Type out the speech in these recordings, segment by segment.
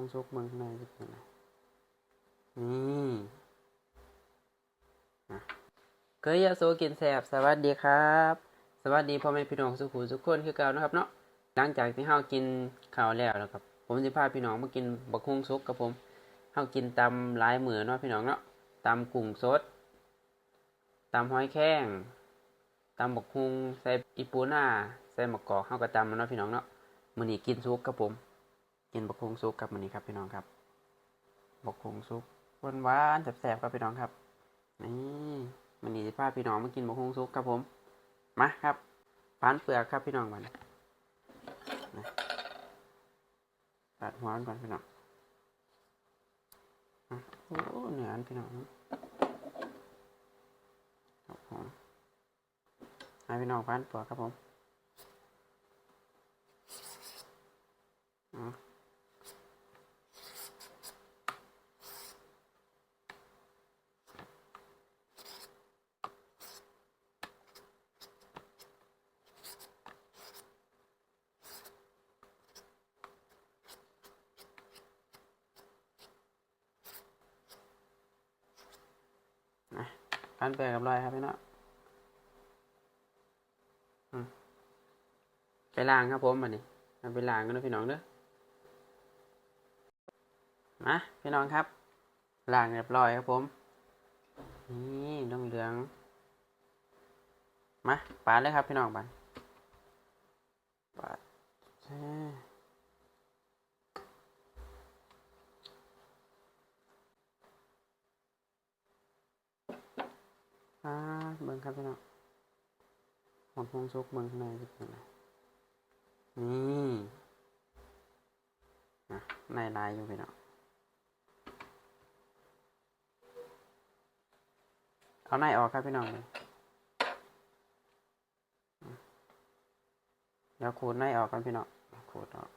งซุกเมืองข้างในจะเป็นไงนี่นะเคยยาโซกินแสบสวัสดีครับ สวัสดีพ่อแม่พี่น้องสุขุมสุขคนคือเก่านะครับเนาะหลังจากที่เฮากินข้าวแล้วนะครับ ผมจะพาพี่น้องมากินบักฮุงซุกกับผมเฮากินตำหลายมือเนาะพี่น้องเนาะตำกุ้งสดตำหอยแข้งตำบักฮุงใส่อีปูน่าใส่มะกอกเฮาก็ตำแล้วเนาะพี่น้องเนาะมื้อนี้กินซุกกับผม กินบกฮุงซุกกับมื้อนี้ครับพี่น้องครับบกฮุงซุกหวานๆแซ่บๆครับพี่น้องครับนี่มื้อนี้สิพาพี่น้องมากินบกฮุงซุกครับผมมาครับปานเปลือกครับพี่น้องมันนะตัดหัวมันก่อนพี่น้องโอ้เหนืออันพี่น้องครับผมให้พี่น้องปานเปลือกครับผมอะ ปานแปลกับรอยครับพี่น้องไปล้างครับผมมานี่ไปล้างกันนะพี่น้องเด้อมาพี่น้องครับล้างเรียบร้อยครับผม นี่น้องเหลือง มาปาดเลยครับพี่น้องปาดปาดแช่ปาดเบิ่ง ครับพี่น้องหอมพงซุกเบิ่งข้างในจะเป็นไงนี่นะในลายอยู่พี่น้องเอาในออกครับพี่น้องเลยเดี๋ยวขูดในออกกันพี่น้องขูดออก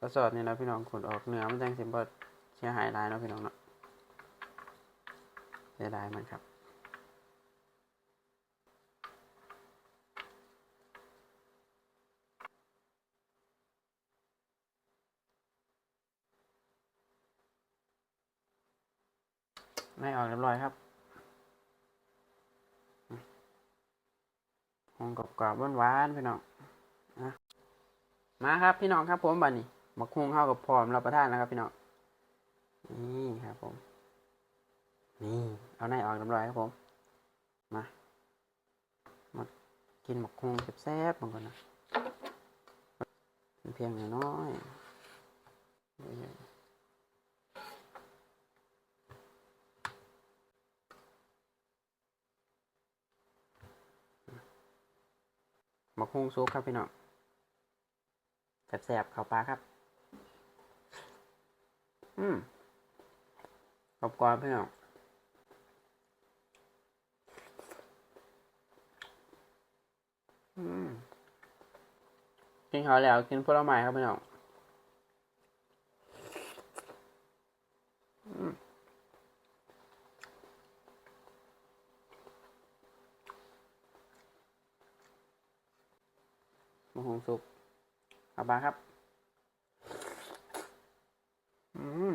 กระสอบนี่นะพี่น้องขูดออกเนื้อมันจังสิบดเสียหายลายเนาะพี่น้องเนาะ เสียดายมันครับ ไม่ออกเรียบร้อยครับหองกรอบๆหวานๆพี่น้องนะมาครับพี่น้องครับผมบัดนี้บักฮุงเข้ากับพร้อมรับประทานแล้วครับพี่น้องนี่ครับผม นี่ เอาในออกเรียบร้อยครับผม มามากินบักฮุงแซ่บๆมันก่อนนะเพียงน้อยๆมะฮุงซุปครับพี่น้องแสบๆเข้าปลาครับ อืมกรบกรอบๆพี่น้อง กินข้าวแล้วกินผลไม้ครับพี่น้องมะฮงสุกเข้าปลาครับ อืม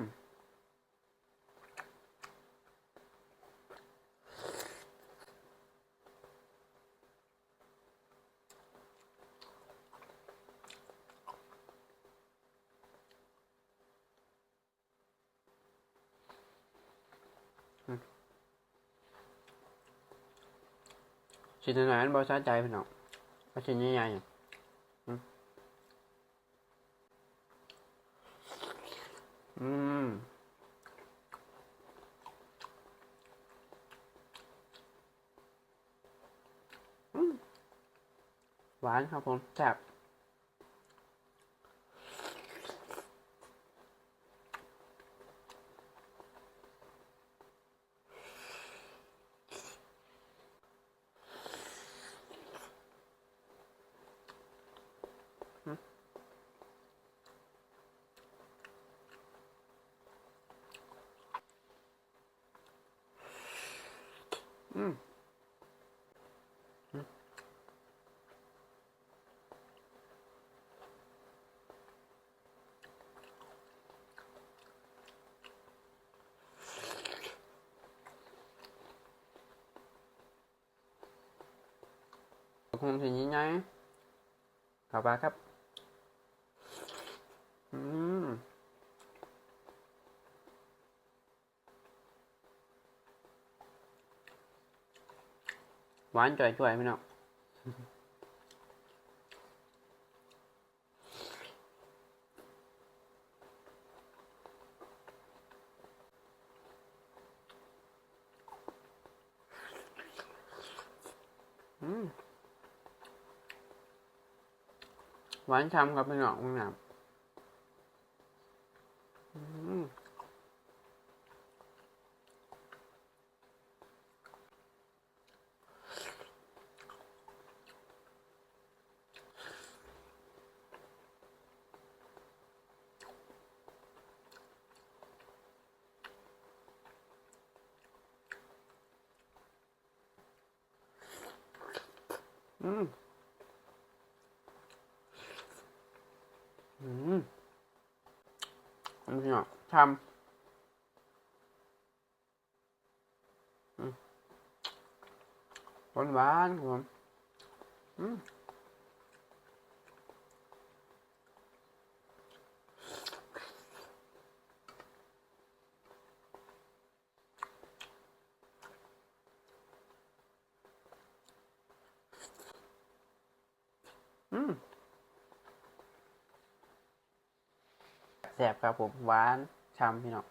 ชิ้นไหนๆบอสาใจพี่น้องเอาชิ้นใหญ่ๆอืมอืมอืมหวานครับผมแซ่บ คงถึงยังไงขอไปครับ อืมหวานจ่อยๆพี่น้องอืม หวานช่ำครับพี่น้องพี่น้องอืมอืม อืมอั นนี้เนาะทำหวานหวานครับผมอืมอืม แซ่บครับผมหวานช่ำพี่น้อง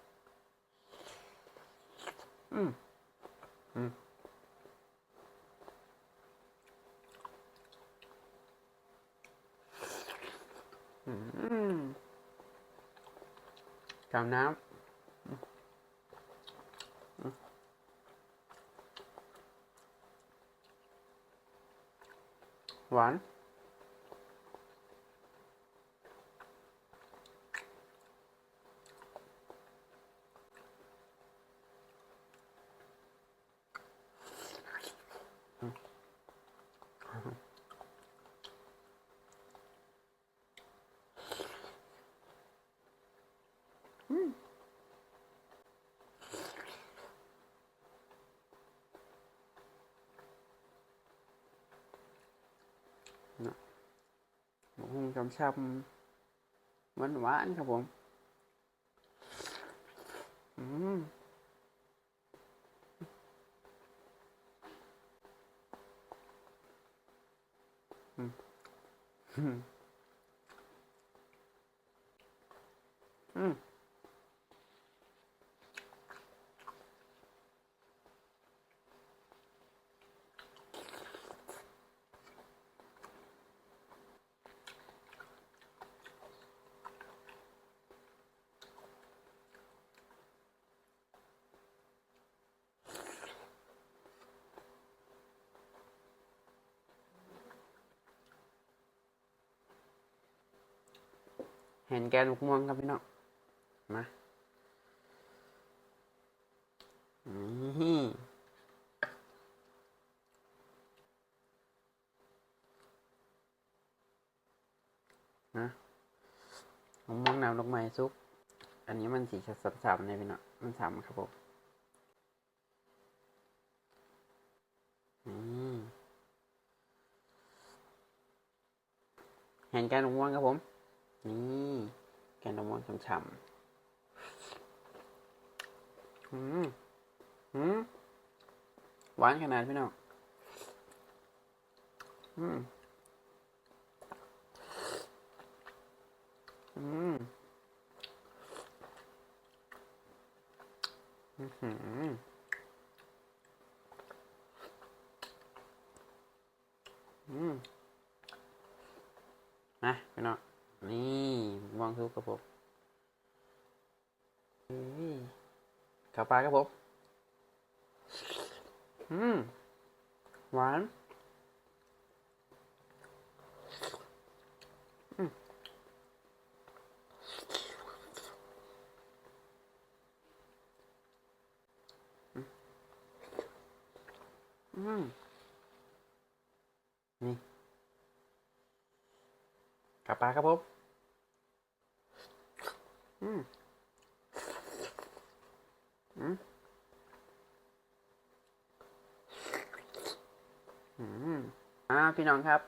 อืมอืมอืมกำน้ำหวาน กังช้ำๆหวานหวานๆครับผม อืมอืม เห็นแกนลูกม่วงครับพี่น้องมานี่นะมะม่วงน้ำดอกไม้ซุป อันนี้มันสีสับๆเนี่ยพี่น้องมันสามครับผมเห็นแกนลูกม่วงครับผม นี่แกนนมม่วงฉ่ำๆอืมอืมหวานขนาดพี่น้องอืมอืมอือหืออืมนะพี่น้อง นี่มองทุกครับผมนี่ข้าวปลาครับผม อืม หวานอืมอืมนี่ข้าวปลาครับผม อืมอืมอืมอ่าพี่น้องครับ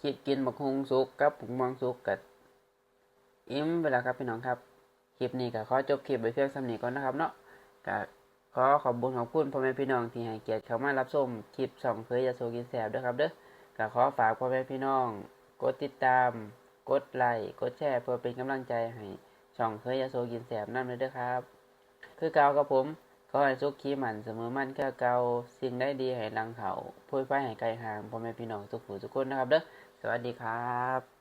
คิดกินบักฮุงสุกกับผงมองสุกกับอิ่มไปแล้วครับพี่น้องครับ คลิปนี้ก็ขอจบคลิปไว้เพียงสำนีก่อนนะครับเนาะก็ขอขอบคุญขอบคุณพ่อแม่พี่น้องที่ให้เกียรติเข้ามารับชมคลิปช่องเคยยาโซกินแสบด้วยครับเด้อก็ขอฝากพ่อแม่พี่น้อง กดติดตาม กดไลค์กดแชร์เพื่อเป็นกำลังใจให้ ช่องเคยยาโซกินแสบนั่นเลยเด้อครับ คือเก่ากับผมก็ให้ซุกขี้มันเสมอมันแค่เก่าสิ่งได้ดีให้ลังเขาพูดไปให้ไกลห่างพ่อแม่พี่น้องทุกผู้ทุกคนนะครับเด้อสวัสดีครับ